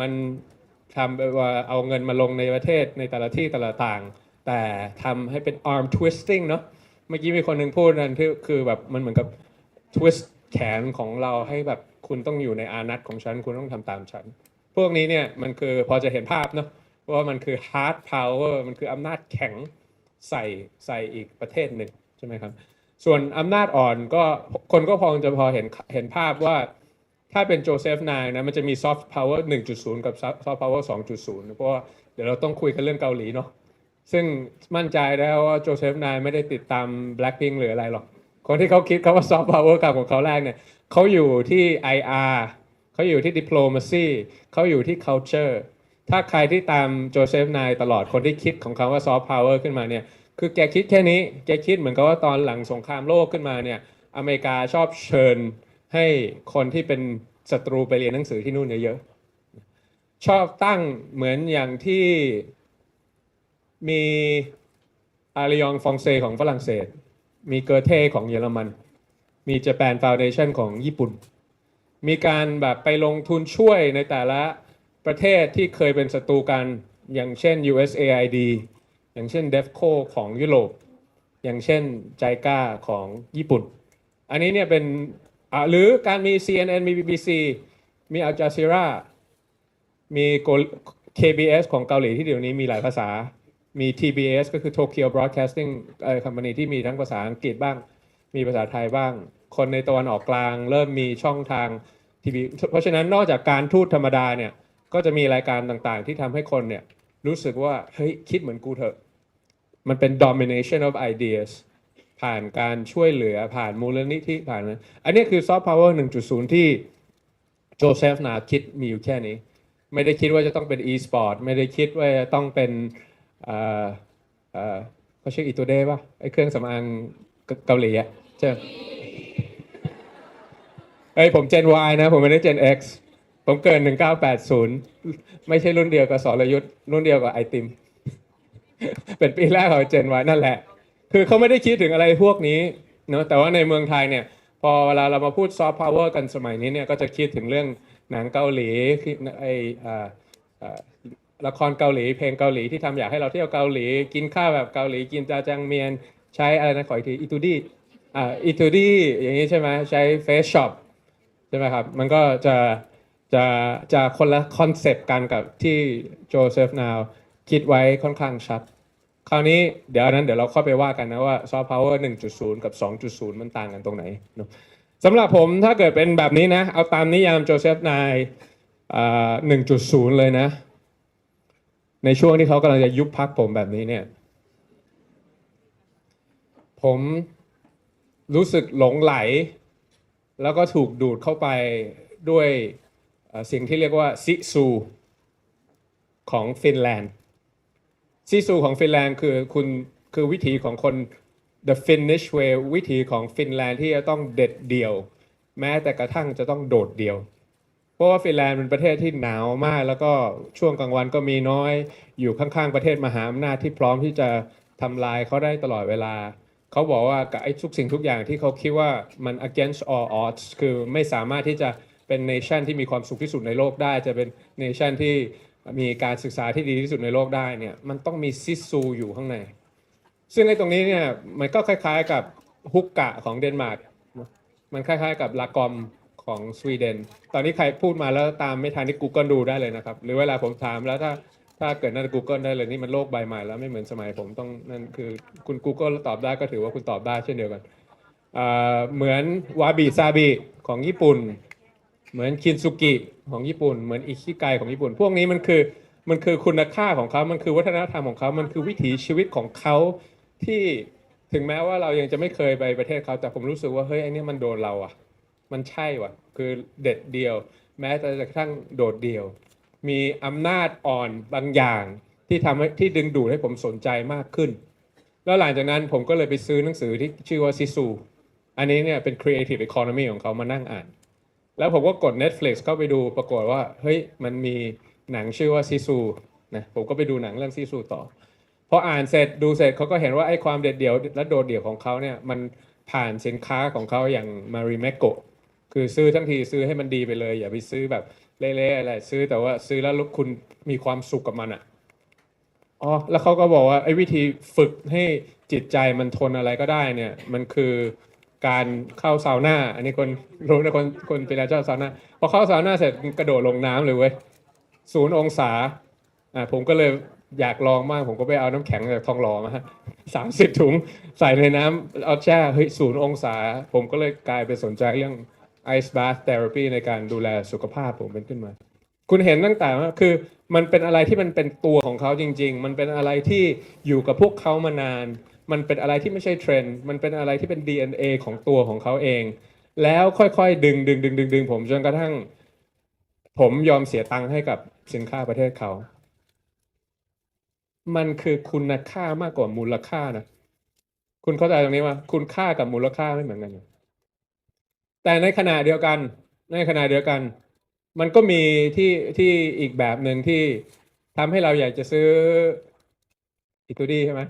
มันทำว่าเอาเงินมาลงในประเทศในแต่ละที่แต่ละต่าง แต่ทำให้เป็น arm twisting เนาะเมื่อกี้มีคนหนึ่งพูดนั่นที่คือแบบมันเหมือนกับ twist แขนของเราให้แบบคุณต้องอยู่ในอานัตของฉัน คุณต้องทำตามฉัน พวกนี้เนี่ยมันคือพอจะเห็นภาพเนาะว่ามันคือ hard power มันคืออำนาจแข็งใส่ใส่อีกประเทศหนึ่งใช่ไหมครับ ส่วนอำนาจอ่อนก็คนก็พอจะพอเห็นเห็นภาพว่า ถ้าเป็นโจเซฟนายนะมันจะมี soft power 1.0กับ soft power 2.0เพราะว่าเดี๋ยวเราต้องคุยกันเรื่องเกาหลีเนาะซึ่งมั่นใจได้ว่าโจเซฟนายไม่ได้ติดตาม Blackpink หรืออะไรหรอก คนที่เขาคิดเขาว่า soft power กับของเขาแรกเนี่ยเขาอยู่ที่ IR เขาอยู่ที่ diplomacy เขาอยู่ที่ culture ถ้าใครที่ตามโจเซฟนายตลอดคนที่คิดของเขาว่า soft power ขึ้นมาเนี่ยคือแกคิดแค่นี้แกคิดเหมือนกับว่าตอนหลังสงครามโลกขึ้นมาเนี่ยอเมริกาชอบเชิญ ให้คนที่เป็นศัตรูไปเรียนหนังสือที่นู่นเยอะๆ ชอบตั้งเหมือนอย่างที่มีอาริยองฟองเซของฝรั่งเศส มีเกอเทของเยอรมัน มี Japan Foundation ของญี่ปุ่น มีการแบบไปลงทุนช่วยในแต่ละประเทศที่เคยเป็นศัตรูกัน อย่างเช่น USAID อย่างเช่น DEFCO ของยุโรป อย่างเช่นไจกาของญี่ปุ่น อันนี้เนี่ยเป็น อ่าหรือการมี CNN มี BBC มี Al Jazeera มี KBS ของเกาหลีที่เดี๋ยวนี้มีหลายภาษา มี TBS ก็คือ Tokyo Broadcasting เอ่อ company ที่มีทั้งภาษาอังกฤษบ้าง มีภาษาไทยบ้าง คนในตะวันออกกลาง เริ่มมีช่องทางทีวีเพราะฉะนั้นนอกจากการทูตธรรมดาเนี่ย ก็จะมีรายการต่างๆ ที่ทำให้คนเนี่ย รู้สึกว่า เฮ้ย คิดเหมือนกูเถอะ มันเป็น domination of ideas ผ่านการช่วยเหลือผ่านมูลนิธิผ่าน อันนี้คือ soft power 1.0ที่โจเซฟนาคิดมีอยู่แค่นี้ ไม่ได้คิดว่าจะต้องเป็น e-sport ไม่ได้คิดว่าจะต้องเป็นเอ่อเอ่อเขาชื่ออีตัวเดป่ะไอเครื่องสำอางเกาหลีอะใช่เฮ้ยผม Gen Y นะ ผมไม่ได้ Gen X ผมเกิน1980 ไม่ใช่รุ่นเดียวกับสรยุทธ์รุ่นเดียวกับไอติม เป็นปีแรกของเจนวนั่นแหละ คือเขาไม่ได้คิดถึงอะไรพวกนี้เนอะแต่ว่าในเมืองไทยเนี่ย พอเวลาเรามาพูดซอฟต์พาวเวอร์กันสมัยนี้เนี่ยก็จะคิดถึงเรื่องหนังเกาหลีที่ไออ่าอ่าละครเกาหลีเพลงเกาหลีที่ทำอยากให้เราเที่ยวเกาหลี กินข้าวแบบเกาหลีกินจาจังเมียน ใช้อะไรนะขออีกทีอิตูดี้อ่าอิตูดี้อย่างนี้ใช่ไหมใช้เฟซช็อปใช่ไหมครับ มันก็จะจะจะคนละคอนเซปต์กันกับที่โจเซฟนาวคิดไว้ค่อนข้างชัด คราวนี้เดี๋ยวนั้นเดี๋ยวเราเข้าไปว่ากันนะว่าซอฟต์พาวเวอร์1.0กับ2.0มันต่างกันตรงไหนเนอะสำหรับผมถ้าเกิดเป็นแบบนี้นะ เอาตามนิยามโจเซฟนายอ่า1.0เลยนะ ในช่วงที่เขากำลังจะยุบพักผมแบบนี้เนี่ย ผมรู้สึกหลงไหล แล้วก็ถูกดูดเข้าไปด้วยสิ่งที่เรียกว่าซิซูของฟินแลนด์ ซิซูของฟินแลนด์คือคุณคือวิถีของคน the Finnish way วิถีของฟินแลนด์ที่จะต้องเด็ดเดี่ยว แม้แต่กระทั่งจะต้องโดดเดี่ยว เพราะว่าฟินแลนด์เป็นประเทศที่หนาวมาก แล้วก็ช่วงกลางวันก็มีน้อยอยู่ข้างๆประเทศมหาอำนาจที่พร้อมที่จะทำลายเขาได้ตลอดเวลา เขาบอกว่ากับไอ้ทุกสิ่งทุกอย่างที่เขาคิดว่ามัน against all odds คือไม่สามารถที่จะเป็น nation ที่มีความสุขที่สุดในโลกได้จะเป็น nation ที่ มีการศึกษาที่ดีที่สุดในโลกได้เนี่ยมันต้องมีซิซูอยู่ข้างใน ซึ่งไอ้ตรงนี้เนี่ยมันก็คล้ายๆกับฮุกกะของเดนมาร์กมันคล้ายๆกับลากอมของสวีเดน ตอนนี้ใครพูดมาแล้วตามไม่ทันที่ Google ดูได้เลยนะครับ หรือเวลาผมถามแล้วถ้าถ้าเกิดนั่น Google ได้เลยนี่มันโลกใบใหม่แล้วไม่เหมือนสมัยผมต้องนั่นคือคุณ Google ตอบได้ก็ถือว่าคุณตอบได้เช่นเดียวกัน เหมือนวาบิซาบิของญี่ปุ่น เหมือนคินซุกิของญี่ปุ่น เหมือนอิคิไกของญี่ปุ่น พวกนี้มันคือมันคือคุณค่าของเขามันคือวัฒนธรรมของเขา มันคือวิถีชีวิตของเขาที่ถึงแม้ว่าเรายังจะไม่เคยไปประเทศเขาแต่ผมรู้สึกว่าเฮ้ยไอ้นี่มันโดนเราอะ มันใช่ว่ะ คือเด็ดเดียว แม้แต่กระทั่งโดดเดียว มีอำนาจอ่อนบางอย่างที่ทำให้ที่ดึงดูดให้ผมสนใจมากขึ้น แล้วหลังจากนั้นผมก็เลยไปซื้อหนังสือที่ชื่อว่าซิซูอันนี้เนี่ยเป็น Creative Economy ของเขามานั่งอ่าน แล้วผมก็กด Netflix เข้าไปดูปรากฏว่า เฮ้ย มันมีหนังชื่อว่าซิซูนะผมก็ไปดูหนังเรื่องซิซูต่อพออ่านเสร็จดูเสร็จเขาก็เห็นว่าไอ้ความเด็ดเดี่ยวและโดดเดี่ยวของเขาเนี่ยมันผ่านสินค้าของเขาอย่างมาริเมโกคือซื้อทั้งทีซื้อให้มันดีไปเลย อย่าไปซื้อแบบเละๆอะไรซื้อแต่ว่าซื้อแล้วคุณมีความสุขกับมันอะอ๋อแล้วเขาก็บอกว่าไอ้วิธีฝึกให้จิตใจมันทนอะไรก็ได้เนี่ย มันคือ การเข้าซาวน่า อันนี้คนรู้นะคนคนเป็นเจ้าซาวน่าพอเข้าซาวน่าเสร็จกระโดดลงน้ำเลยเว้ยศูนย์องศาอ่าผมก็เลยอยากลองมากผมก็ไปเอาน้ำแข็งจากทองหล่อมาสามสิบถุงใส่ในน้ำเอาแช่เฮ้ยศูนย์องศา ผมก็เลยกลายไปสนใจเรื่อง Ice Bath Therapy ในการดูแลสุขภาพผมเป็นขึ้นมา คุณเห็นตั้งแต่ว่าคือมันเป็นอะไรที่มันเป็นตัวของเขาจริง ๆ มันเป็นอะไรที่อยู่กับพวกเขามานาน มันเป็นอะไรที่ไม่ใช่เทรนด์มันเป็นอะไรที่เป็น DNA ของตัวของเขาเอง แล้วค่อยๆ ดึงดึงดึงดึงดึงผมจนกระทั่ง ผมยอมเสียตังค์ให้กับสินค้าประเทศเขา มันคือคุณค่ามากกว่ามูลค่านะคุณเข้าใจตรงนี้ว่าคุณค่ากับมูลค่าไม่เหมือนกัน แต่ในขณะเดียวกัน ในขณะเดียวกัน มันก็มีที่ที่อีกแบบหนึ่งที่ทำให้เราอยากจะซื้ออิตูดี้ใช่ไหม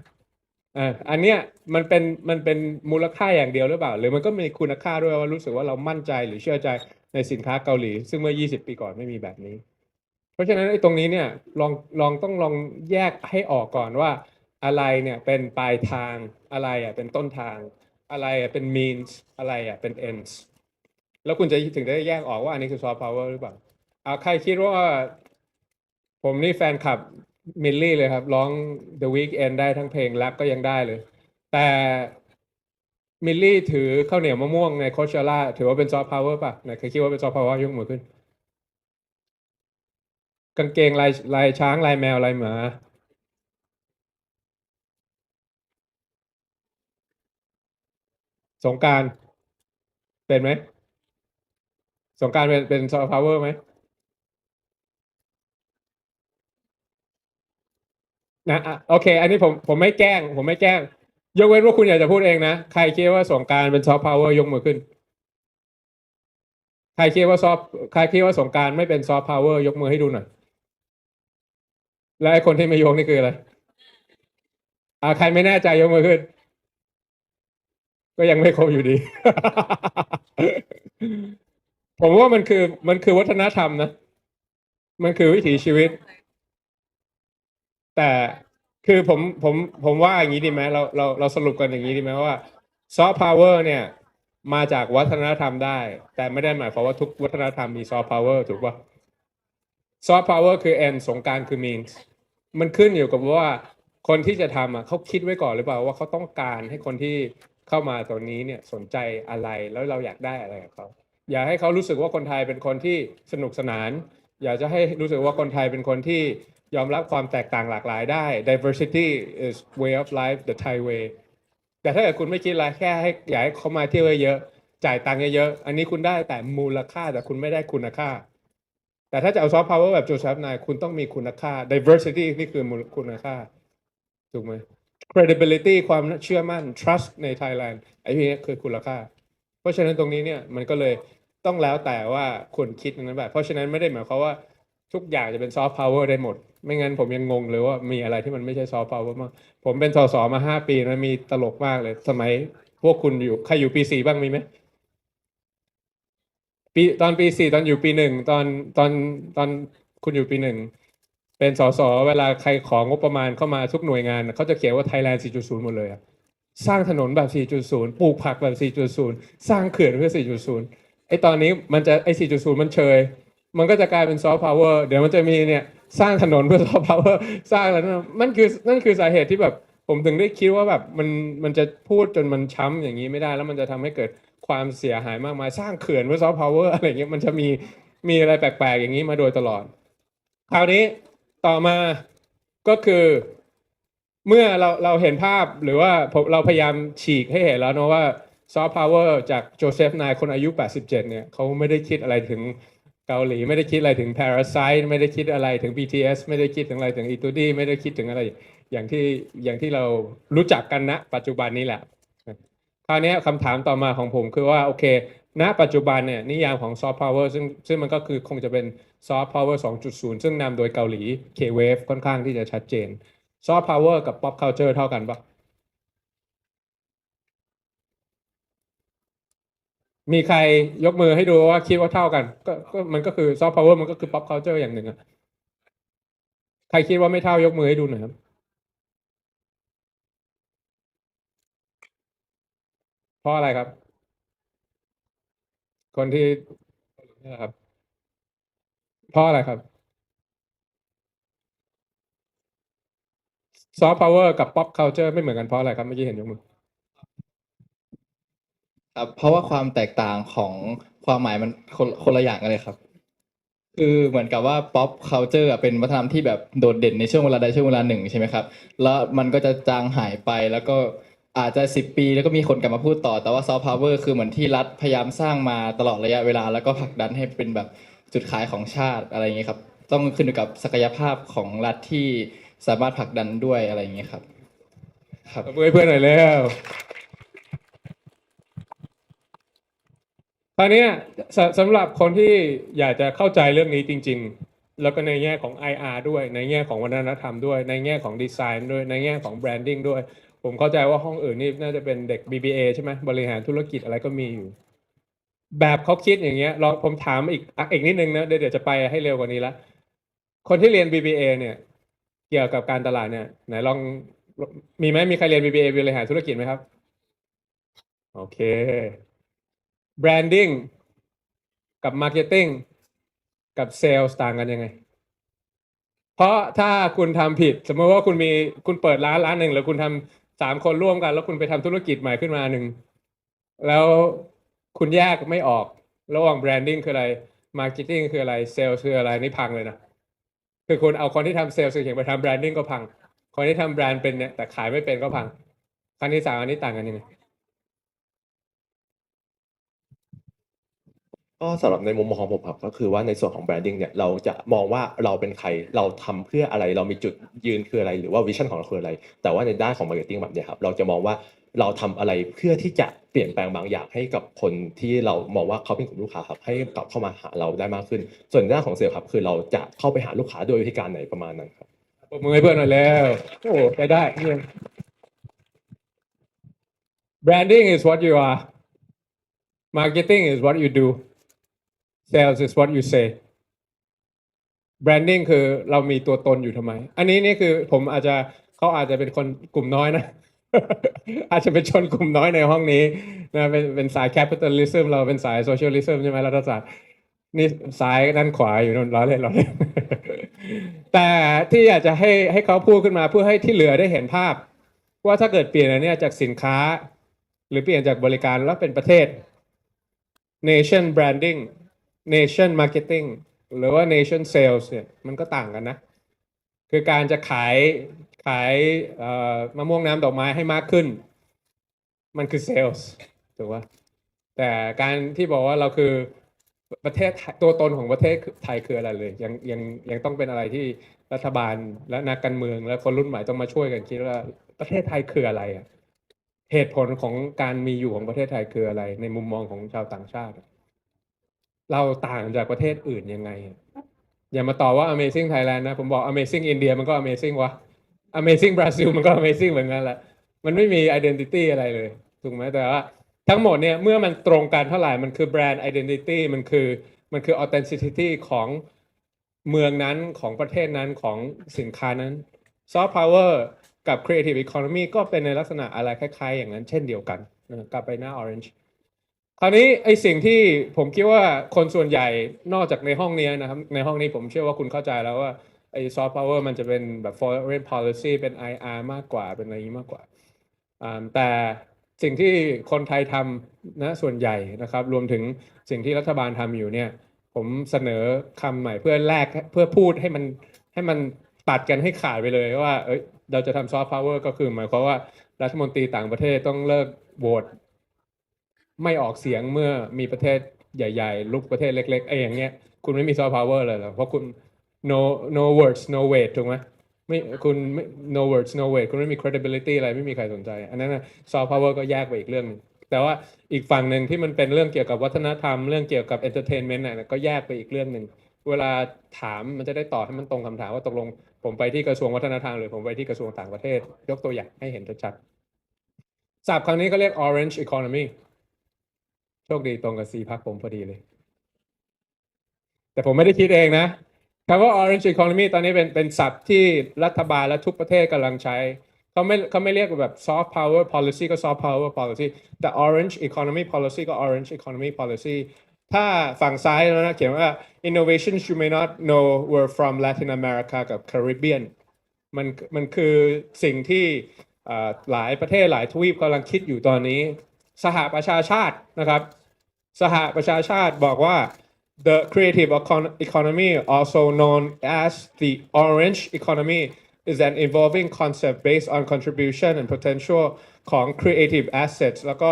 อ่าอันเนี้ยมันเป็นมันเป็นมูลค่าอย่างเดียวหรือเปล่า หรือมันก็มีคุณค่าด้วยว่ารู้สึกว่าเรามั่นใจหรือเชื่อใจในสินค้าเกาหลี ซึ่งเมื่อ 20 ปีก่อนไม่มีแบบนี้ เพราะฉะนั้นไอ้ตรงนี้เนี่ยลองลองต้องลองแยกให้ออกก่อนว่าอะไรเนี่ยเป็นปลายทางอะไรอะเป็นต้นทาง อะไรอะเป็น means อะไรอะเป็น ends แล้วคุณจะถึงได้แยกออกว่าอันนี้คือ soft power หรือเปล่าเอาใครคิดว่า ผมนี่แฟนคลับ มิลลี่เลยครับ ร้อง The Weeknd ได้ทั้งเพลงแรปก็ยังได้เลย แต่มิลลี่ถือข้าวเหนียวมะม่วงในโคชล่าถือว่าเป็น soft power ป่ะไหนใครคิดว่าเป็น soft power ยกมือขึ้น กางเกงลายลายช้างลายแมวลายหมาสงการเป็นไหมสงการเป็นเป็นซอฟต์พาวเวอร์ไหม นะอะโอเค อันนี้ผมผมไม่แกล้ง ผมไม่แกล้ง ยกเว้นว่าคุณอยากจะพูดเองนะ ใครคิดว่าสงการเป็นซอฟต์พาวเวอร์ยกมือขึ้น ใครคิดว่าซอฟใครคิดว่าสงการไม่เป็นซอฟต์พาวเวอร์ยกมือให้ดูหน่อย และไอคนที่ไม่ยกนี่คืออะไรอ่าใครไม่แน่ใจยกมือขึ้น ก็ยังไม่ครบอยู่ดี ผมว่ามันคือมันคือวัฒนธรรมนะ มันคือวิถีชีวิต แต่คือผมผมผมว่าอย่างนี้ดีไหมเราเราเราสรุปกันอย่างนี้ดีไหมว่าซอฟต์พาวเวอร์เนี่ย มาจากวัฒนธรรมได้ แต่ไม่ได้หมายความว่าทุกวัฒนธรรมมีซอฟต์พาวเวอร์ถูกปะซอฟต์พาวเวอร์คือ end สงการคือ means มันขึ้นอยู่กับว่าคนที่จะทำอะเขาคิดไว้ก่อนหรือเปล่าว่าเขาต้องการให้คนที่เข้ามาตัวนี้เนี่ยสนใจอะไรแล้วเราอยากได้อะไรกับเขาอยากให้เขารู้สึกว่าคนไทยเป็นคนที่สนุกสนาน อยากจะให้รู้สึกว่าคนไทยเป็นคนที่ ยอมรับความแตกต่างหลากหลายได้ diversity is way of life the Thai way แต่ถ้าเกิดคุณไม่คิดอะไรแค่ให้อยากให้เขามาเที่ยวเยอะจ่ายตังค์เยอะๆอันนี้คุณได้แต่มูลค่าแต่คุณไม่ได้คุณค่า แต่ถ้าจะเอาซอฟต์พาวเวอร์แบบโจเซฟนายคุณต้องมีคุณค่า diversity นี่คือมูลคุณค่าถูกไหม credibility ความเชื่อมั่น trust ใน Thailand ไอ้พวกนี้คือคุณค่า เพราะฉะนั้นตรงนี้เนี่ยมันก็เลยต้องแล้วแต่ว่าคุณคิดอย่างนั้นแบบเพราะฉะนั้นไม่ได้หมายความว่าทุกอย่างจะเป็นซอฟต์พาวเวอร์ได้หมด ไม่งั้นผมยังงงเลยว่ามีอะไรที่มันไม่ใช่ซอฟต์พาวเวอร์มากผมเป็นสสมาห้าปีนะมีตลกมากเลย สมัยพวกคุณอยู่ใครอยู่ปีสี่บ้างมีไหมปีตอนปีสี่ตอนอยู่ปีหนึ่งตอนตอนตอนคุณอยู่ปีหนึ่งเป็นสสเวลาใครของงบประมาณเข้ามาทุกหน่วยงานเขาจะเขียนว่า Thailand 4.0 หมดเลยอะสร้างถนนแบบ 4.0 ปลูกผักแบบ 4.0 สร้างเขื่อนเพื่อ 4.0 ไอตอนนี้มันจะไอ 4.0 มันเชย มันก็จะกลายเป็นซอฟต์พาวเวอร์เดี๋ยวมันจะมีเนี่ย สร้างถนนเพื่อซอฟต์พาวเวอร์สร้างอะไรนั่นมันคือนั่นคือสาเหตุที่แบบผมถึงได้คิดว่าแบบมันมันจะพูดจนมันช้ำอย่างนี้ไม่ได้แล้วมันจะทำให้เกิดความเสียหายมากมายสร้างเขื่อนเพื่อซอฟต์พาวเวอร์อะไรเงี้ยมันจะมีมีอะไรแปลกๆอย่างนี้มาโดยตลอด คราวนี้ต่อมาก็คือ เมื่อเราเราเห็นภาพหรือว่าผมเราพยายามฉีกให้เห็นแล้วเนอะว่าซอฟต์พาวเวอร์จากโจเซฟนายคนอายุ 87 เนี่ยเขาไม่ได้คิดอะไรถึง เกาหลีไม่ได้คิดอะไรถึง Parasite ไม่ได้คิดอะไรถึง BTS ไม่ได้คิดถึงอะไรถึงอีตูดี้ไม่ได้คิดถึงอะไร อย่างที่อย่างที่เรารู้จักกันณปัจจุบันนี้แหละคราวนี้คำถามต่อมาของผมคือว่าโอเค ณ ปัจจุบันเนี่ยนิยามของซอฟต์พาวเวอร์ซึ่งซึ่งมันก็คือคงจะเป็นซอฟต์พาวเวอร์2.0 ซึ่งนำโดยเกาหลี K-Wave ค่อนข้างที่จะชัดเจนซอฟต์พาวเวอร์กับ pop culture เท่ากันปะ มีใครยกมือให้ดูว่าคิดว่าเท่ากัน ก็ก็มันก็คือซอฟต์พาวเวอร์มันก็คือ pop culture อย่างหนึ่งอะใครคิดว่าไม่เท่ายกมือให้ดูหน่อยครับเพราะอะไรครับ คนที่นี่แหละครับเพราะอะไรครับซอฟต์พาวเวอร์กับ pop culture ไม่เหมือนกันเพราะอะไรครับเมื่อกี้เห็นยกมือ ครับเพราะว่าความแตกต่างของความหมายมันคนคนละอย่างกันเลยครับ คือเหมือนกับว่า pop culture อะเป็นวัฒนธรรมที่แบบโดดเด่นในช่วงเวลาใดช่วงเวลาหนึ่งใช่ไหมครับ แล้วมันก็จะจางหายไปแล้วก็อาจจะสิบปีแล้วก็มีคนกลับมาพูดต่อ แต่ว่า soft power คือเหมือนที่รัฐพยายามสร้างมาตลอดระยะเวลา แล้วก็ผลักดันให้เป็นแบบจุดขายของชาติอะไรอย่างเงี้ครับ ต้องขึ้นอยู่กับศักยภาพของรัฐที่สามารถผลักดันด้วยอะไรอย่างเงี้ครับ ครับตบมือเพื่อนหน่อยแล้ว คราวนี้สสำหรับคนที่อยากจะเข้าใจเรื่องนี้จริง ๆ แล้วก็ในแง่ของ IR ด้วย ในแง่ของวัฒนธรรมด้วย ในแง่ของดีไซน์ด้วย ในแง่ของแบรนดิ้งด้วย ผมเข้าใจว่าห้องอื่นนี่น่าจะเป็นเด็ก BBA ใช่ไหมบริหารธุรกิจอะไรก็มีอยู่แบบเขาคิดอย่างเงี้ยลองผมถามอีกอีกนิดนึงนะเดี๋ยวเดี๋ยวจะไปให้เร็วกว่านี้ละคนที่เรียน BBA เนี่ย เกี่ยวกับการตลาดเนี่ยไหนลองมีไหมมีใครเรียน BBA บริหารธุรกิจไหมครับ โอเค branding กับ marketing กับ sales ต่างกันยังไง เพราะถ้าคุณทำผิด สมมติว่าคุณมีคุณเปิดร้านร้านหนึ่งแล้วคุณทำสามคนร่วมกัน แล้วคุณไปทำธุรกิจใหม่ขึ้นมาหนึ่งแล้วคุณแยกไม่ออก ระหว่าง branding คืออะไร marketing คืออะไร sales คืออะไรนี่พังเลยนะคือคุณเอาคนที่ทำเซลล์เก่งไปทำแบรนดิ้งก็พัง คนที่ทำแบรนด์เป็นเนี่ยแต่ขายไม่เป็นก็พังครั้งที่สามอันนี้ต่างกันยังไง ก็สำหรับในมุมมองของผมครับก็คือว่าในส่วนของแบรนดิ้งเนี่ยเราจะมองว่าเราเป็นใครเราทำเพื่ออะไรเรามีจุดยืนคืออะไร หรือว่าวิชั่นของเราคืออะไร แต่ว่าในด้านของมาร์เก็ตติ้งแบบเนี้ยครับเราจะมองว่าเราทำอะไรเพื่อที่จะเปลี่ยนแปลงบางอย่างให้กับคนที่เรามองว่าเขาเป็นกลุ่มลูกค้าครับให้กลับเข้ามาหาเราได้มากขึ้น ส่วนด้านของเซลล์ครับคือเราจะเข้าไปหาลูกค้าโดยวิธีการไหนประมาณนั้นครับปรบมือให้เพื่อนหน่อยแล้วโอ้ไปได้ branding is what you are marketing is what you do sales is what you say branding คือเรามีตัวตนอยู่ทำไม อันนี้นี่คือผมอาจจะเขาอาจจะเป็นคนกลุ่มน้อยนะ อาจจะเป็นชนกลุ่มน้อยในห้องนี้นะเป็นเป็นสาย capitalism เราเป็นสาย socialism ใช่ไหมรัฐศาสตร์นี่ซ้ายด้านขวาอยู่นู่นล้อเล่นล้อเล่นแต่ที่อยากจะให้ให้เขาพูดขึ้นมาเพื่อให้ที่เหลือได้เห็นภาพ ว่าถ้าเกิดเปลี่ยนอันนี้จากสินค้า หรือเปลี่ยนจากบริการแล้วเป็นประเทศ nation branding nation marketing หรือว่า nation sales เนี่ยมันก็ต่างกันนะ คือการจะขายขายมะม่วงน้ำดอกไม้ให้มากขึ้น มันคือ sales ถูกปะแต่การที่บอกว่าเราคือประเทศตัวตนของประเทศไทยคืออะไรเลยยังยังยังต้องเป็นอะไรที่รัฐบาลและนักการเมือง และคนรุ่นใหม่ต้องมาช่วยกันคิดว่าประเทศไทยคืออะไรอะเหตุผลของการมีอยู่ของประเทศไทยคืออะไร ในมุมมองของชาวต่างชาติ เราต่างจากประเทศอื่นยังไง อย่ามาต่อว่า Amazing Thailand นะ ผมบอก Amazing India มันก็ Amazing วะ Amazing Brazil มันก็ Amazing เหมือนกันแหละมันไม่มี identity อะไรเลยถูกไหมแต่ว่าทั้งหมดเนี่ยเมื่อมันตรงกันเท่าไหร่มันคือ brand identity มันคือมันคือ authenticity ของเมืองนั้นของประเทศนั้นของสินค้านั้น soft power กับ creative economy ก็เป็นในลักษณะอะไรคล้ายๆ อย่างนั้นเช่นเดียวกันกลับไปหน้า orange คราวนี้ไอสิ่งที่ผมคิดว่าคนส่วนใหญ่นอกจากในห้องเนี้ยนะครับในห้องนี้ผมเชื่อว่าคุณเข้าใจแล้วว่าไอ soft power มันจะเป็นแบบ foreign policy เป็น IR มากกว่าเป็นอะไรนี้มากกว่าแต่สิ่งที่คนไทยทำนะส่วนใหญ่นะครับ รวมถึงสิ่งที่รัฐบาลทำอยู่เนี่ยผมเสนอคำใหม่เพื่อแลกเพื่อพูดให้มันให้มันตัดกันให้ขาดไปเลยว่าเอ้ยเราจะทำ soft power ก็คือหมายความว่ารัฐมนตรีต่างประเทศต้องเลิกโหวต ไม่ออกเสียงเมื่อมีประเทศใหญ่ๆลุกประเทศเล็กๆไอ้อย่างเงี้ยคุณไม่มีซอฟต์พาวเวอร์เลยเหรอเพราะคุณ no no words no weight ถูกไหมไม่คุณไม่ no words no weight คุณไม่มี credibility อะไรไม่มีใครสนใจ อันนั้นนะซอฟต์พาวเวอร์ก็แยกไปอีกเรื่องนึงแต่ว่าอีกฝั่งหนึ่งที่มันเป็นเรื่องเกี่ยวกับวัฒนธรรมเรื่องเกี่ยวกับ entertainment น่ะก็แยกไปอีกเรื่องหนึ่งเวลาถามมันจะได้ตอบให้มันตรงคำถามว่าตกลง ผมไปที่กระทรวงวัฒนธรรมหรือผมไปที่กระทรวงต่างประเทศ ยกตัวอย่างให้เห็นชัดๆศัพท์ครั้งนี้เขาเรียก orange economy โชคดีตรงกับสีพักผมพอดีเลย แต่ผมไม่ได้คิดเองนะคำว่า orange economy ตอนนี้เป็นเป็นศัพท์ที่รัฐบาลและทุกประเทศกำลังใช้เขาไม่เขาไม่เรียกแบบ soft power policy ก็ soft power policy แต่ orange economy policy ก็ orange economy policy ถ้าฝั่งซ้ายแล้วนะเขียนว่า innovations you may not know were from Latin America กับ Caribbean มันมันคือสิ่งที่หลายประเทศหลายทวีปกำลังคิดอยู่ตอนนี้ สหประชาชาตินะครับ สหประชาชาติบอกว่า the creative economy also known as the orange economy is an evolving concept based on contribution and potential ของ creative assets แล้วก็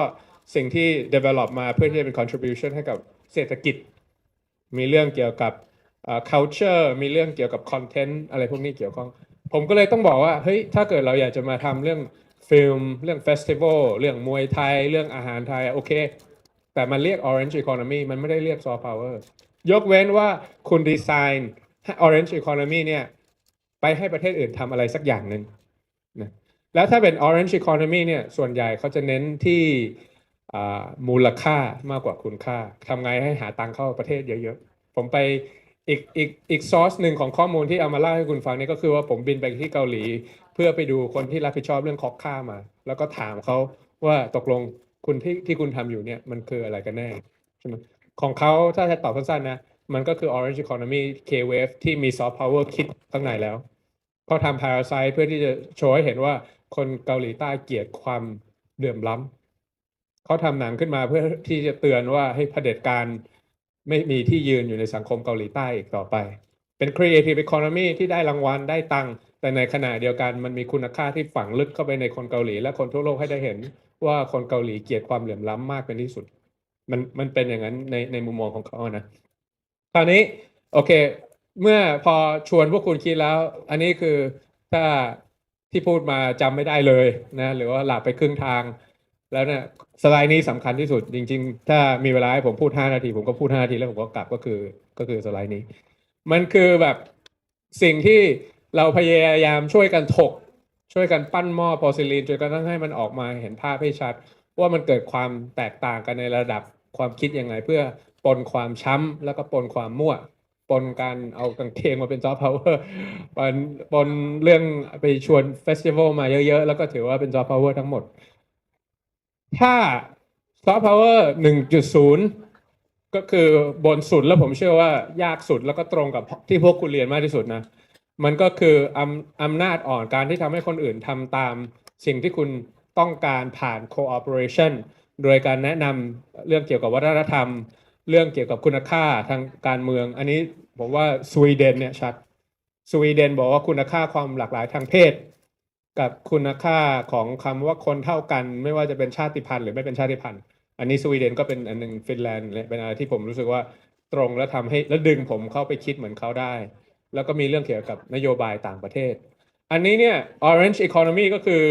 สิ่งที่ develop มาเพื่อที่จะเป็น contribution ให้กับเศรษฐกิจ มีเรื่องเกี่ยวกับ culture มีเรื่องเกี่ยวกับ content อะไรพวกนี้เกี่ยวข้อง ผมก็เลยต้องบอกว่า เฮ้ย ถ้าเกิดเราอยากจะมาทำเรื่องฟิล์ม เรื่องเฟสติวัล เรื่องมวยไทย เรื่องอาหารไทย โอเค แต่มันเรียก orange economy มันไม่ได้เรียก soft power ยกเว้นว่าคุณดีไซน์ให้ orange economy เนี่ย ไปให้ประเทศอื่นทำอะไรสักอย่างหนึ่งนะแล้วถ้าเป็น orange economy เนี่ย ส่วนใหญ่เขาจะเน้นที่มูลค่ามากกว่าคุณค่าทำไงให้หาตังค์เข้าประเทศเยอะๆ ผมไปอีกอีกอีกซอสหนึ่งของข้อมูลที่เอามาเล่าให้คุณฟังนี่ก็คือว่าผมบินไปที่เกาหลี เพื่อไปดูคนที่รับผิดชอบเรื่องคอกค่ามา แล้วก็ถามเขาว่าตกลง คุณที่ที่คุณทำอยู่เนี่ยมันคืออะไรกันแน่ใช่ไหมของเขาถ้าจะตอบสั้นๆนะ มันก็คือ Orange Economy K-Wave ที่มี Soft Power คิดข้างในแล้วเขาทำ Parasite เพื่อที่จะโชว์ให้เห็นว่าคนเกาหลีใต้เกลียดความเดือมล้ำเขาทำหนังขึ้นมาเพื่อที่จะเตือนว่าให้เผด็จการไม่มีที่ยืนอยู่ในสังคมเกาหลีใต้อีกต่อไป เป็น Creative Economy ที่ได้รางวัลได้ตังค์แต่ในขณะเดียวกันมันมีคุณค่าที่ฝังลึกเข้าไปในคนเกาหลี และคนทั่วโลกให้ได้เห็น ว่าคนเกาหลีเกลียดความเหลื่อมล้ำมากเป็นที่สุด มันมันเป็นอย่างนั้นในในมุมมองของเขานะคราวนี้โอเค เมื่อพอชวนพวกคุณคิดแล้ว อันนี้คือถ้าที่พูดมาจำไม่ได้เลยนะหรือว่าหลับไปครึ่งทาง แล้วเนี่ยสไลด์นี้สำคัญที่สุด จริง ๆ ถ้ามีเวลาให้ผมพูด5นาที ผมก็พูด5นาทีแล้วผมก็กลับก็คือก็คือสไลด์นี้ มันคือแบบสิ่งที่เราพยายามช่วยกันถก ช่วยกันปั้นหม้อพอซิลีนจนกระทั่งให้มันออกมาเห็นภาพให้ชัด ว่ามันเกิดความแตกต่างกันในระดับความคิดยังไง เพื่อปนความช้ำแล้วก็ปนความมั่วปนการเอากางเกงมาเป็นซอฟต์พาวเวอร์ปนปนเรื่องไปชวนเฟสติวัลมาเยอะๆ แล้วก็ถือว่าเป็นซอฟต์พาวเวอร์ทั้งหมด ถ้าซอฟต์พาวเวอร์หนึ่งจุดศูนย์ก็คือบนสุดแล้วผมเชื่อว่ายากสุดแล้วก็ตรงกับที่พวกคุณเรียนมากที่สุดนะ มันก็คืออำอำนาจอ่อนการที่ทำให้คนอื่นทำตามสิ่งที่คุณต้องการผ่าน cooperation โดยการแนะนำเรื่องเกี่ยวกับวัฒนธรรม เรื่องเกี่ยวกับคุณค่าทางการเมือง อันนี้ผมว่าสวีเดนเนี่ยชัดสวีเดนบอกว่าคุณค่าความหลากหลายทางเพศ กับคุณค่าของคำว่าคนเท่ากัน ไม่ว่าจะเป็นชาติพันธุ์หรือไม่เป็นชาติพันธุ์ อันนี้สวีเดนก็เป็นอันหนึ่งฟินแลนด์เนี่ยเป็นอะไรที่ผมรู้สึกว่าตรงและทำให้และดึงผมเข้าไปคิดเหมือนเขาได้ แล้วก็มีเรื่องเกี่ยวกับนโยบายต่างประเทศ อันนี้เนี่ย orange economy ก็คือ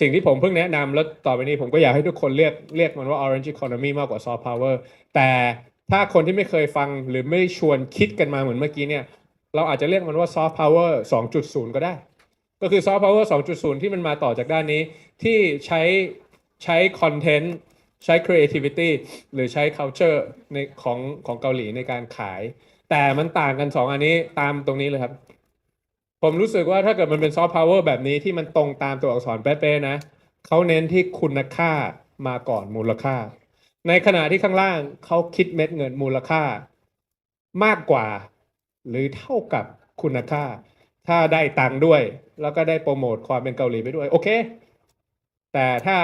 สิ่งที่ผมเพิ่งแนะนำแล้วต่อไปนี้ผมก็อยากให้ทุกคนเรียกเรียกมันว่า orange economy มากกว่า soft power แต่ถ้าคนที่ไม่เคยฟังหรือไม่ชวนคิดกันมาเหมือนเมื่อกี้เนี่ย เราอาจจะเรียกมันว่า soft power 2.0 ก็ได้ ก็คือ soft power 2.0 ที่มันมาต่อจากด้านนี้ที่ใช้ใช้ content ใช้ creativity หรือใช้ culture ในของของเกาหลีในการขาย แต่มันต่างกันสองอันนี้ตามตรงนี้เลยครับ ผมรู้สึกว่าถ้าเกิดมันเป็นซอฟต์พาวเวอร์แบบนี้ที่มันตรงตามตัวอักษรเป๊ะๆนะเขาเน้นที่คุณค่ามาก่อนมูลค่า ในขณะที่ข้างล่างเขาคิดเม็ดเงินมูลค่า มากกว่า หรือเท่ากับคุณค่า ถ้าได้ตังค์ด้วย แล้วก็ได้โปรโมทความเป็นเกาหลีไปด้วย โอเค แต่ถ้า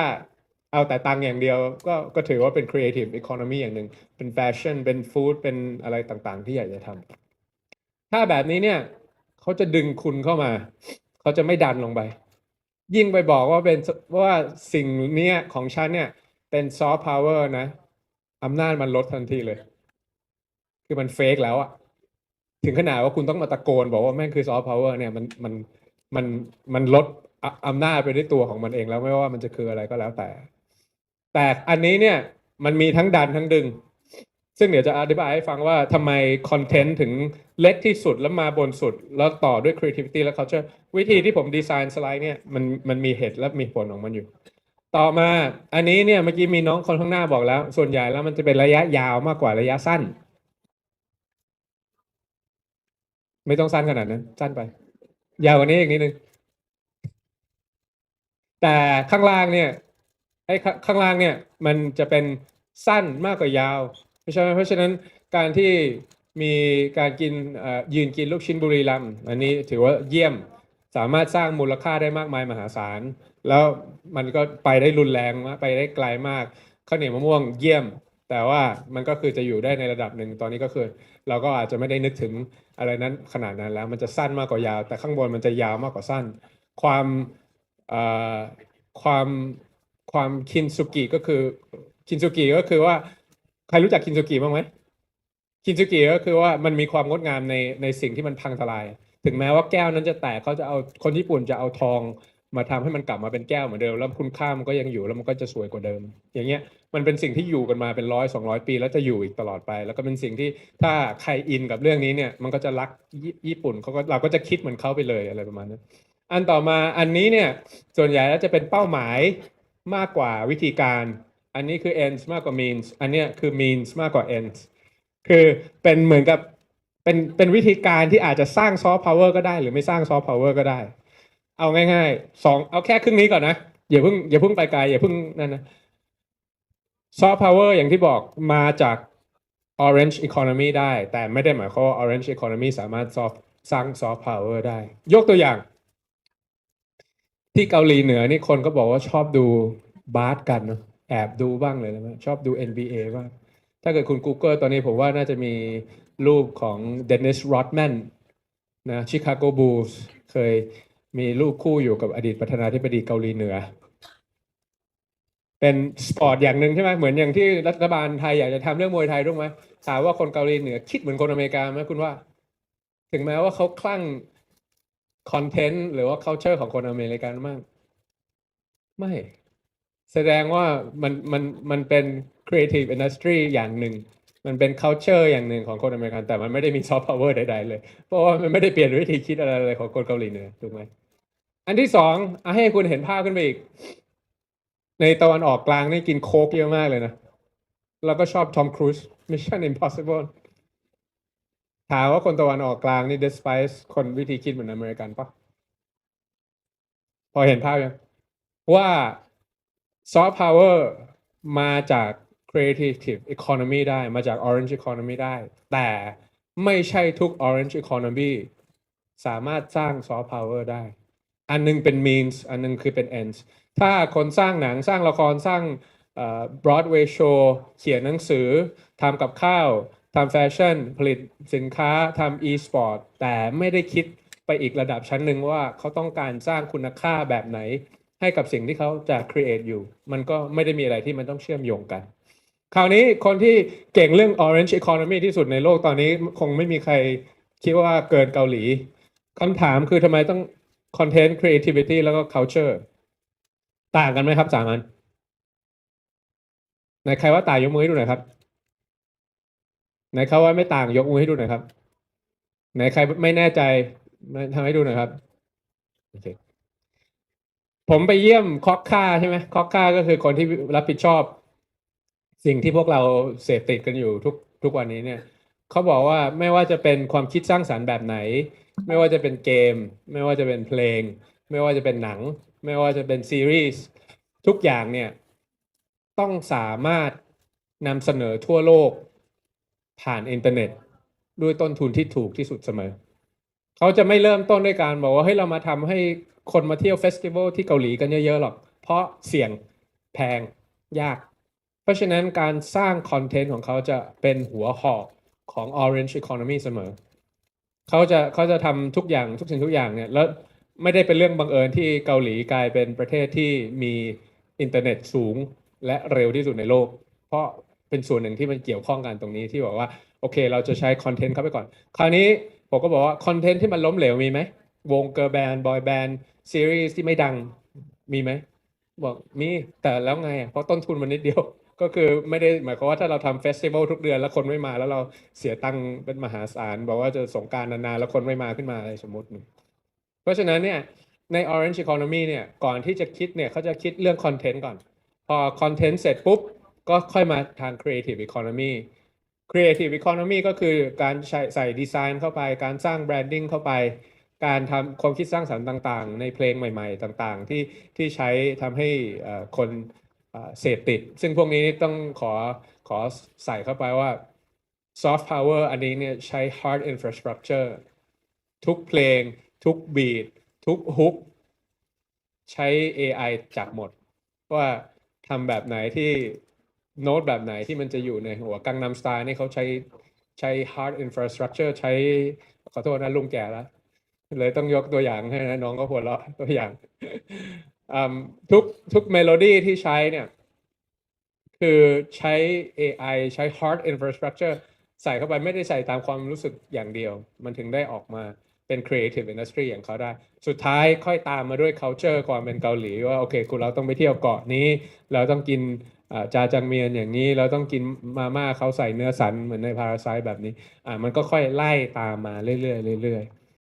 เอาแต่ตังค์อย่างเดียวก็ก็ถือว่าเป็น creative economy อย่างหนึ่งเป็นแฟชั่นเป็นฟู้ดเป็นอะไรต่างๆ ที่อยากจะทำถ้าแบบนี้เนี่ยเขาจะดึงคุณเข้ามา เขาจะไม่ดันลงไป ยิ่งไปบอกว่าเป็นว่าสิ่งเนี้ยของฉันเนี่ย เป็นซอฟต์พาวเวอร์นะอำนาจมันลดทันทีเลย คือมันเฟกแล้วอะถึงขนาดว่าคุณต้องมาตะโกน บอกว่าแม่งคือซอฟต์พาวเวอร์เนี่ยมันมันมันมันลดออำนาจไปด้วยตัวของมันเองแล้วไม่ว่ามันจะคืออะไรก็แล้วแต่ แต่อันนี้เนี่ยมันมีทั้งดันทั้งดึง ซึ่งเดี๋ยวจะอธิบายให้ฟังว่าทำไมคอนเทนต์ถึงเล็กที่สุดแล้วมาบนสุด แล้วต่อด้วย creativity และ culture วิธีที่ผมดีไซน์สไลด์เนี่ยมันมันมีเหตุและมีผลของมันอยู่ ต่อมาอันนี้เนี่ยเมื่อกี้มีน้องคนข้างหน้าบอกแล้ว ส่วนใหญ่แล้วมันจะเป็นระยะยาวมากกว่าระยะสั้น ไม่ต้องสั้นขนาดนั้น สั้นไป ยาวกว่านี้อีกนิดนึงแต่ข้างล่างเนี่ย ไอ้ข้างล่างเนี่ยมันจะเป็นสั้นมากกว่ายาวเพราะฉะนั้นเพราะฉะนั้นการที่มีการกินยืนกินลูกชิ้นบุรีรัมย์อันนี้ถือว่าเยี่ยมสามารถสร้างมูลค่าได้มากมายมหาศาล แล้วมันก็ไปได้รุนแรงมากไปได้ไกลมากข้าวเหนียวมะม่วงเยี่ยม แต่ว่ามันก็คือจะอยู่ได้ในระดับหนึ่งตอนนี้ก็คือ เราก็อาจจะไม่ได้นึกถึงอะไรนั้นขนาดนั้นแล้ว มันจะสั้นมากกว่ายาว แต่ข้างบนมันจะยาวมากกว่าสั้น ความความ ความคินซุกิก็คือคินซุกิก็คือว่าใครรู้จักคินซุกิบ้างไหมคินซุกิก็คือว่ามันมีความงดงามในในสิ่งที่มันพังทลาย ถึงแม้ว่าแก้วนั้นจะแตกเขาจะเอาคนญี่ปุ่นจะเอาทองมาทำให้มันกลับมาเป็นแก้วเหมือนเดิมแล้วคุณค่ามันก็ยังอยู่แล้วมันก็จะสวยกว่าเดิม อย่างเงี้ยมันเป็นสิ่งที่อยู่กันมาเป็นร้อยสองร้อยปี แล้วจะอยู่อีกตลอดไป แล้วก็เป็นสิ่งที่ถ้าใครอินกับเรื่องนี้เนี่ยมันก็จะรักญี่ญี่ปุ่นเขาก็เราก็จะคิดเหมือนเขาไปเลยอะไรประมาณนั้นอันต่อมาอันนี้เนี่ยส่วนใหญ่แล้วจะเป็นเป้าหมาย มากกว่าวิธีการ อันนี้คือ ends มากกว่า means อันเนี้ยคือ means มากกว่า ends คือเป็นเหมือนกับเป็นเป็นวิธีการที่อาจจะสร้างซอฟต์พาวเวอร์ก็ได้ หรือไม่สร้างซอฟต์พาวเวอร์ก็ได้ เอาง่ายๆสองเอาแค่ครึ่งนี้ก่อนนะ อย่าเพิ่งอย่าเพิ่งไปไกลอย่าเพิ่งนั่นนะซอฟต์พาวเวอร์อย่างที่บอกมาจาก Orange Economy ได้ แต่ไม่ได้หมายความว่า Orange Economy สามารถ soft สร้างซอฟต์พาวเวอร์ได้ ยกตัวอย่าง ที่เกาหลีเหนือนี่คนก็บอกว่าชอบดูบาสกันเนอะแอบดูบ้างเลยนะชอบดู NBA บ้างถ้าเกิดคุณ Google ตอนนี้ผมว่าน่าจะมีรูปของเดนนิส r อ d แมนนะชิคาโกบูลส์เคยมีรูปคู่อยู่กับอดีตประธานาธิบดีเกาหลีเหนือ เป็นสปอร์ตอย่างหนึ่งใช่ไหมเหมือนอย่างที่รัฐบาลไทยอยากจะทำเรื่องมวยไทยถูกไหมถามว่าคนเกาหลีเหนือคิดเหมือนคนอเมริกาไหมคุณว่า ถึงแม้ว่าเขาคลั่ง คอนเทนต์หรือว่า culture ของคนอเมริกันมาก ไม่ แสดงว่ามันมันมันเป็น creative industry อย่างหนึ่ง มันเป็น culture อย่างหนึ่งของคนอเมริกัน แต่มันไม่ได้มี soft power ใดๆเลย เพราะว่ามันไม่ได้เปลี่ยนวิธีคิดอะไรเลยของคนเกาหลีเหนือถูกไหมอันที่สองเอาให้คุณเห็นภาพขึ้นไปอีก ในตะวันออกกลางนี่กินโค้กเยอะมากเลยนะ แล้วก็ชอบทอมครูซ Mission Impossible ถามว่าคนตะวันออกกลางนี่ despise คนวิธีคิดเหมือนอเมริกันปะพอเห็นภาพยังว่า soft power มาจาก creative economy ได้มาจาก orange economy ได้ แต่ไม่ใช่ทุก orange economy สามารถสร้าง soft power ได้ อันหนึงเป็น means อันหนึงคือเป็น ends ถ้าคนสร้างหนังสร้างละครสร้าง Broadway show เขียนหนังสือทำกับข้าว ทำแฟชั่นผลิตสินค้าทำ e-sport แต่ไม่ได้คิดไปอีกระดับชั้นหนึ่งว่าเขาต้องการสร้างคุณค่าแบบไหน ให้กับสิ่งที่เขาจะ create อยู่ มันก็ไม่ได้มีอะไรที่มันต้องเชื่อมโยงกัน คราวนี้คนที่เก่งเรื่อง orange economy ที่สุดในโลกตอนนี้คงไม่มีใครคิดว่าเกินเกาหลีคำถามคือทำไมต้อง content creativity แล้วก็ culture ต่างกันไหมครับสามอันไหนใครว่าต่างยกมือให้ดูหน่อยครับ ไหนเขาว่าไม่ต่างยกมือให้ดูหน่อยครับ ไหนใครไม่แน่ใจทำให้ดูหน่อยครับโอเคผมไปเยี่ยมคอกค่าใช่ไหมคอกค่าก็คือคนที่รับผิดชอบ สิ่งที่พวกเราเสพติดกันอยู่ทุกทุกวันนี้เนี่ยเขาบอกว่าไม่ว่าจะเป็นความคิดสร้างสรรค์แบบไหน ไม่ว่าจะเป็นเกม ไม่ว่าจะเป็นเพลง ไม่ว่าจะเป็นหนัง ไม่ว่าจะเป็นซีรีส์ทุกอย่างเนี่ย ต้องสามารถนำเสนอทั่วโลก ผ่านอินเทอร์เน็ต ด้วยต้นทุนที่ถูกที่สุดเสมอ เขาจะไม่เริ่มต้นด้วยการบอกว่าเฮ้ยเรามาทำให้คนมาเที่ยวเฟสติวัลที่เกาหลีกันเยอะๆหรอก เพราะเสี่ยงแพงยาก เพราะฉะนั้นการสร้างคอนเทนต์ของเขาจะเป็นหัวหอกของ Orange Economy เสมอ เขาจะเขาจะทำทุกอย่างทุกสิ่งทุกอย่างเนี่ยแล้วไม่ได้เป็นเรื่องบังเอิญที่เกาหลีกลายเป็นประเทศที่มีอินเทอร์เน็ตสูงและเร็วที่สุดในโลก เพราะ เป็นส่วนหนึ่งที่มันเกี่ยวข้องกันตรงนี้ที่บอกว่าโอเค เราจะใช้คอนเทนต์เข้าไปก่อน คราวนี้ผมก็บอกว่าคอนเทนต์ที่มันล้มเหลวมีไหมวงเกิร์ลแบนด์บอยแบนด์ซีรีส์ที่ไม่ดังมีไหมบอกมีแต่แล้วไงเพราะต้นทุนมันนิดเดียว ก็คือไม่ได้หมายความว่าถ้าเราทำเฟสติวัลทุกเดือนแล้วคนไม่มาแล้วเราเสียตังค์เป็นมหาศาลบอกว่าจะสงการนานๆแล้วคนไม่มาขึ้นมาอะไรสมมติ เพราะฉะนั้นเนี่ยใน Orange Economy เนี่ยก่อนที่จะคิดเนี่ยเขาจะคิดเรื่องคอนเทนต์ก่อน พอคอนเทนต์เสร็จปุ๊บ ก็ค่อยมาทาง Creative Economy Creative Economy ก็คือการใส่ใส่ดีไซน์เข้าไป การสร้างแบรนดิ้งเข้าไป การทำความคิดสร้างสรรค์ต่างๆ ในเพลงใหม่ๆ ต่างๆ ที่ที่ใช้ทำให้คนเอ่อเสพติด ซึ่งพวกนี้ต้องขอขอใส่เข้าไปว่า soft power อันนี้เนี่ยใช้ hard infrastructure ทุกเพลง ทุกบีททุกฮุกใช้ AI จับหมด ว่าทำแบบไหนที่ โน้ตแบบไหนที่มันจะอยู่ในหัวกังนำสไตล์นี่เขาใช้ใช้ hard infrastructure ใช้ขอโทษนะลุงแก่แล้ว เลยต้องยกตัวอย่างให้นะน้องก็หัวเราะตัวอย่างทุกทุกเมโลดี้ที่ใช้เนี่ยคือใช้ AI ใช้ hard infrastructure ใส่เข้าไปไม่ได้ใส่ตามความรู้สึกอย่างเดียว มันถึงได้ออกมาเป็น creative industry อย่างเขาได้ สุดท้ายค่อยตามมาด้วย culture ความเป็นเกาหลีว่า โอเค คุณเราต้องไปเที่ยวเกาะนี้ เราต้องกิน จาจังเมียนอย่างนี้เราต้องกินมาม่าเขาใส่เนื้อสันเหมือนในพาราไซแบบนี้อ่ามันก็ค่อยไล่ตามมาเรื่อยๆเรื่อยๆ